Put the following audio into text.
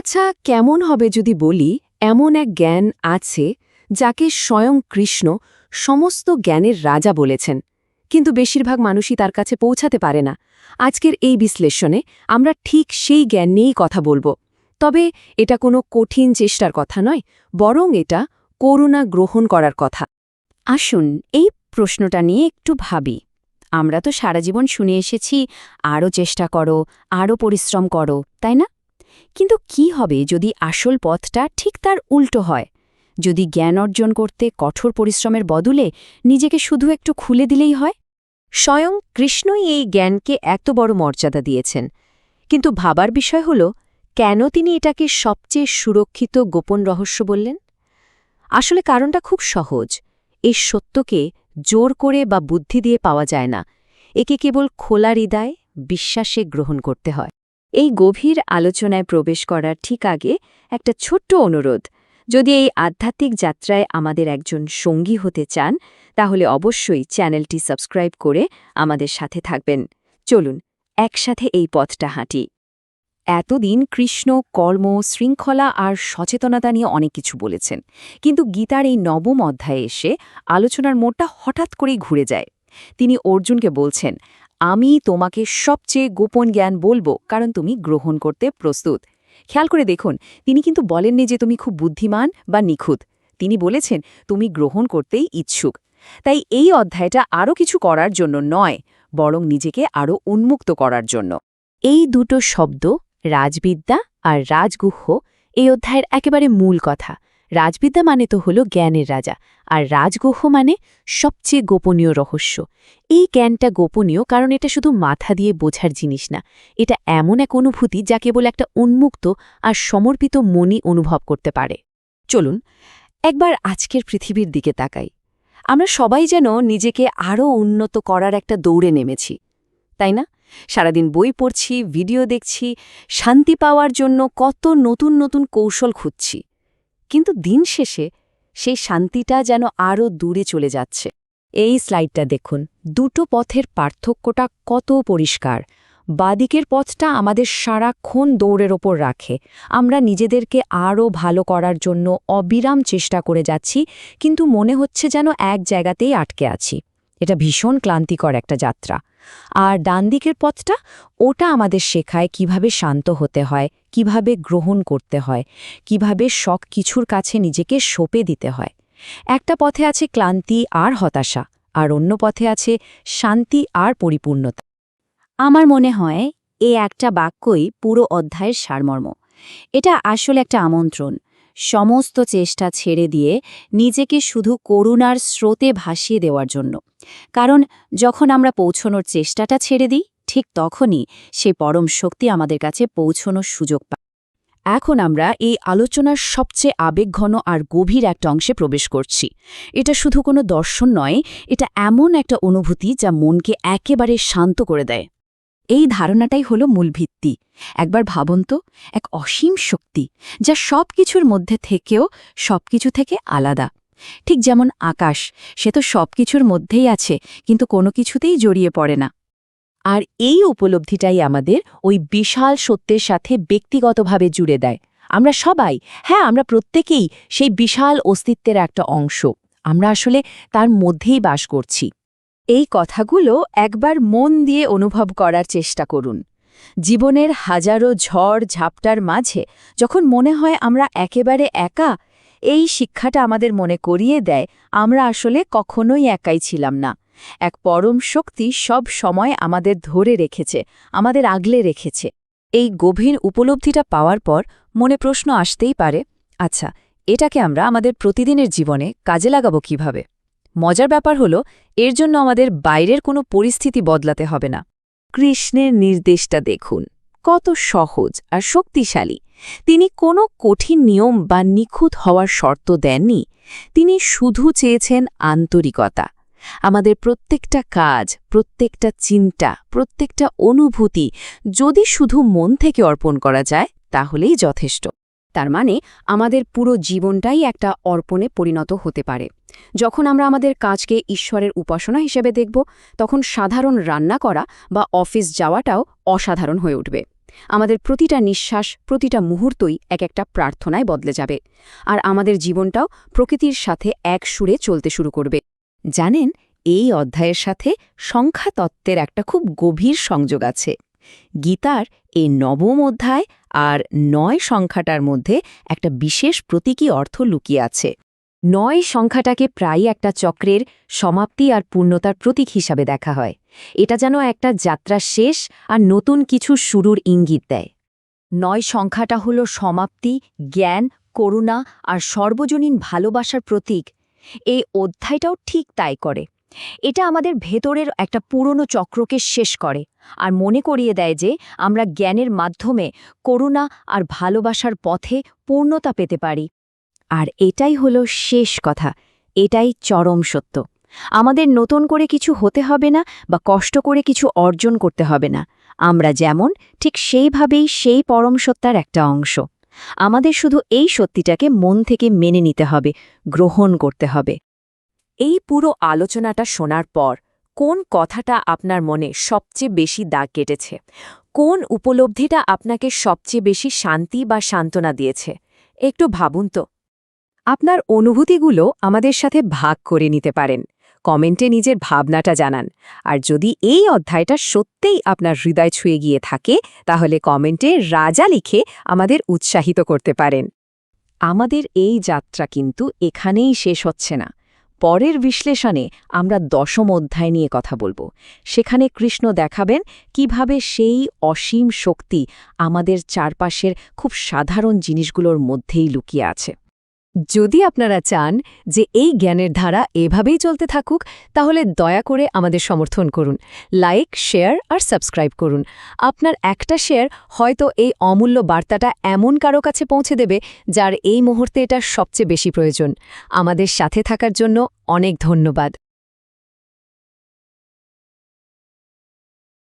আচ্ছা কেমন হবে যদি বলি, এমন এক জ্ঞান আছে যাকে স্বয়ং কৃষ্ণ সমস্ত জ্ঞানের রাজা বলেছেন। কিন্তু বেশিরভাগ মানুষই তার কাছে পৌঁছাতে পারে না। আজকের এই বিশ্লেষণে আমরা ঠিক সেই জ্ঞান নিয়েই কথা বলব। তবে এটা কোনো কঠিন চেষ্টার কথা নয়, বরং এটা করুণা গ্রহণ করার কথা। আসুন, এই প্রশ্নটা নিয়ে একটু ভাবি। আমরা তো সারা জীবন শুনে এসেছি, আরও চেষ্টা করো, আরও পরিশ্রম করো, তাই না? কিন্তু কি হবে যদি আসল পথটা ঠিক তার উল্টো হয়? যদি জ্ঞান অর্জন করতে কঠোর পরিশ্রমের বদলে নিজেকে শুধু একটু খুলে দিলেই হয়? স্বয়ং কৃষ্ণই এই জ্ঞানকে এত বড় মর্যাদা দিয়েছেন। কিন্তু ভাবার বিষয় হল, কেন তিনি এটাকে সবচেয়ে সুরক্ষিত গোপন রহস্য বললেন? আসলে কারণটা খুব সহজ। এই সত্যকে জোর করে বা বুদ্ধি দিয়ে পাওয়া যায় না। একে কেবল খোলা হৃদয়, বিশ্বাসে গ্রহণ করতে হয়। এই গভীর আলোচনায় প্রবেশ করার ঠিক আগে একটা ছোট্ট অনুরোধ। যদি এই আধ্যাত্মিক যাত্রায় আমাদের একজন সঙ্গী হতে চান, তাহলে অবশ্যই চ্যানেলটি সাবস্ক্রাইব করে আমাদের সাথে থাকবেন। চলুন, একসাথে এই পথটা হাঁটি। এতদিন কৃষ্ণ, কর্ম, শৃঙ্খলা আর সচেতনতা নিয়ে অনেক কিছু বলেছেন, কিন্তু গীতার এই নবম অধ্যায়ে এসে আলোচনার মোড়টা হঠাৎ করেই ঘুরে যায়। তিনি অর্জুনকে বলছেন আমি তোমাকে সবচেয়ে গোপন জ্ঞান বলব, কারণ তুমি গ্রহণ করতে প্রস্তুত। খেয়াল করে দেখুন, তিনি কিন্তু বলেননি যে তুমি খুব বুদ্ধিমান বা নিখুঁত। তিনি বলেছেন, তুমি গ্রহণ করতেই ইচ্ছুক। তাই এই অধ্যায়টা আরও কিছু করার জন্য নয়, বরং নিজেকে আরও উন্মুক্ত করার জন্য। এই দুটো শব্দ, রাজবিদ্যা আর রাজগুহ্য এই অধ্যায়ের একেবারে মূল কথা। রাজবিদ্যা মানে তো হল জ্ঞানের রাজা, আর রাজগুহ্য মানে সবচেয়ে গোপনীয় রহস্য। এই জ্ঞানটা গোপনীয় কারণ এটা শুধু মাথা দিয়ে বোঝার জিনিস না, এটা এমন এক অনুভূতি যা কেবল একটা উন্মুক্ত আর সমর্পিত মনই অনুভব করতে পারে। চলুন, একবার আজকের পৃথিবীর দিকে তাকাই। আমরা সবাই যেন নিজেকে আরও উন্নত করার একটা দৌড়ে নেমেছি, তাই না? সারাদিন বই পড়ছি, ভিডিও দেখছি, শান্তি পাওয়ার জন্য কত নতুন নতুন কৌশল খুঁজছি। কিন্তু দিন শেষে সেই শান্তিটা যেন আরও দূরে চলে যাচ্ছে। এই স্লাইডটা দেখুন। দুটো পথের পার্থক্যটা কত পরিষ্কার। বাদিকের পথটা আমাদের সারাক্ষণ দৌড়ের ওপর রাখে। আমরা নিজেদেরকে আরও ভালো করার জন্য অবিরাম চেষ্টা করে যাচ্ছি, কিন্তু মনে হচ্ছে যেন এক জায়গাতেই আটকে আছি। এটা ভীষণ ক্লান্তিকর একটা যাত্রা। আর ডান দিকের পথটা, ওটা আমাদের শেখায় কীভাবে শান্ত হতে হয়, কীভাবে গ্রহণ করতে হয়, কীভাবে শখ কিছুর কাছে নিজেকে সঁপে দিতে হয়। একটা পথে আছে ক্লান্তি আর হতাশা, আর অন্য পথে আছে শান্তি আর পরিপূর্ণতা। আমার মনে হয়, এ একটা বাক্যই পুরো অধ্যায়ের সারমর্ম। এটা আসলে একটা আমন্ত্রণ। সমস্ত চেষ্টা ছেড়ে দিয়ে নিজেকে শুধু করুণার স্রোতে ভাসিয়ে দেওয়ার জন্য। কারণ যখন আমরা পৌঁছনোর চেষ্টাটা ছেড়ে দিই, ঠিক তখনই সে পরম শক্তি আমাদের কাছে পৌঁছনোর সুযোগ পায়। এখন আমরা এই আলোচনার সবচেয়ে আবেগঘন আর গভীর একটা অংশে প্রবেশ করছি। এটা শুধু কোনো দর্শন নয়, এটা এমন একটা অনুভূতি যা মনকে একেবারে শান্ত করে দেয়। এই ধারণাটাই হলো মূল ভিত্তি। একবার ভাবুন তো, এক অসীম শক্তি, যা সব কিছুর মধ্যে থেকেও সবকিছু থেকে আলাদা। ঠিক যেমন আকাশ, সে তো সব কিছুর মধ্যেই আছে, কিন্তু কোনো কিছুতেই জড়িয়ে পড়ে না। আর এই উপলব্ধিটাই আমাদের ওই বিশাল সত্যের সাথে ব্যক্তিগতভাবে জুড়ে দেয়। আমরা সবাই হ্যাঁ আমরা প্রত্যেকেই সেই বিশাল অস্তিত্বের একটা অংশ। আমরা আসলে তার মধ্যেই বাস করছি। এই কথাগুলো একবার মন দিয়ে অনুভব করার চেষ্টা করুন। জীবনের হাজারো ঝড় ঝাপটার মাঝে যখন মনে হয় আমরা একেবারে একা, এই শিক্ষাটা আমাদের মনে করিয়ে দেয়, আমরা আসলে কখনোই একাই ছিলাম না। এক পরম শক্তি সব সময় আমাদের ধরে রেখেছে, আমাদের আগলে রেখেছে। এই গভীর উপলব্ধিটা পাওয়ার পর মনে প্রশ্ন আসতেই পারে আচ্ছা এটাকে আমরা আমাদের প্রতিদিনের জীবনে কাজে লাগাবো কীভাবে? মজার ব্যাপার হল, এর জন্য আমাদের বাইরের কোনো পরিস্থিতি বদলাতে হবে না। কৃষ্ণের নির্দেশটা দেখুন, কত সহজ আর শক্তিশালী। তিনি কোনো কঠিন নিয়ম বা নিখুঁত হওয়ার শর্ত দেননি। তিনি শুধু চেয়েছেন আন্তরিকতা। আমাদের প্রত্যেকটা কাজ, প্রত্যেকটা চিন্তা, প্রত্যেকটা অনুভূতি যদি শুধু মন থেকে অর্পণ করা যায়, তাহলেই যথেষ্ট। তার মানে আমাদের পুরো জীবনটাই একটা অর্পণে পরিণত হতে পারে। যখন আমরা আমাদের কাজকে ঈশ্বরের উপাসনা হিসেবে দেখব, তখন সাধারণ রান্না করা বা অফিস যাওয়াটাও অসাধারণ হয়ে উঠবে। আমাদের প্রতিটা নিঃশ্বাস, প্রতিটা মুহূর্তই এক একটা প্রার্থনায় বদলে যাবে আর আমাদের জীবনটাও প্রকৃতির সাথে এক সুরে চলতে শুরু করবে। জানেন, এই অধ্যায়ের সাথে সংখ্যাতত্ত্বের একটা খুব গভীর সংযোগ আছে। গীতার এই নবম অধ্যায় আর নয় সংখ্যাটার মধ্যে একটা বিশেষ প্রতীকী অর্থ লুকিয়ে আছে। নয় সংখ্যাটাকে প্রায়ই একটা চক্রের সমাপ্তি আর পূর্ণতার প্রতীক হিসাবে দেখা হয়। এটা যেন একটা যাত্রা শেষ আর নতুন কিছু শুরুর ইঙ্গিত দেয়। নয় সংখ্যাটা হল সমাপ্তি, জ্ঞান, করুণা আর সর্বজনীন ভালোবাসার প্রতীক। এই অধ্যায়টাও ঠিক তাই করে। এটা আমাদের ভেতরের একটা পুরনো চক্রকে শেষ করে আর মনে করিয়ে দেয় যে আমরা জ্ঞানের মাধ্যমে করুণা আর ভালোবাসার পথে পূর্ণতা পেতে পারি। আর এটাই হলো শেষ কথা, এটাই চরম সত্য। আমাদের নতুন করে কিছু হতে হবে না বা কষ্ট করে কিছু অর্জন করতে হবে না। আমরা যেমন, ঠিক সেইভাবেই সেই পরম সত্তার একটা অংশ। আমাদের শুধু এই সত্যিটাকে মন থেকে মেনে নিতে হবে, গ্রহণ করতে হবে। এই পুরো আলোচনাটা শোনার পর কোন কথাটা আপনার মনে সবচেয়ে বেশি দাগ কেটেছে? কোন উপলব্ধিটা আপনাকে সবচেয়ে বেশি শান্তি বা সান্ত্বনা দিয়েছে? একটু ভাবুন তো। আপনার অনুভূতিগুলো আমাদের সাথে ভাগ করে নিতে পারেন। কমেন্টে নিজের ভাবনাটা জানান। আর যদি এই অধ্যায়টা সত্যিই আপনার হৃদয় ছুঁয়ে গিয়ে থাকে, তাহলে কমেন্টে রাজা লিখে আমাদের উৎসাহিত করতে পারেন। আমাদের এই যাত্রা কিন্তু এখানেই শেষ হচ্ছে না। পরের বিশ্লেষণে আমরা দশম অধ্যায় নিয়ে কথা বলব। সেখানে কৃষ্ণ দেখাবেন কীভাবে সেই অসীম শক্তি আমাদের চারপাশের খুব সাধারণ জিনিসগুলোর মধ্যেই লুকিয়ে আছে। যদি আপনারা চান যে এই জ্ঞানের ধারা এভাবেই চলতে থাকুক, তাহলে দয়া করে আমাদের সমর্থন করুন, লাইক, শেয়ার আর সাবস্ক্রাইব করুন। আপনার একটা শেয়ার হয়তো এই অমূল্য বার্তাটা এমন কারও কাছে পৌঁছে দেবে যার এই মুহূর্তে এটা সবচেয়ে বেশি প্রয়োজন। আমাদের সাথে থাকার জন্য অনেক ধন্যবাদ।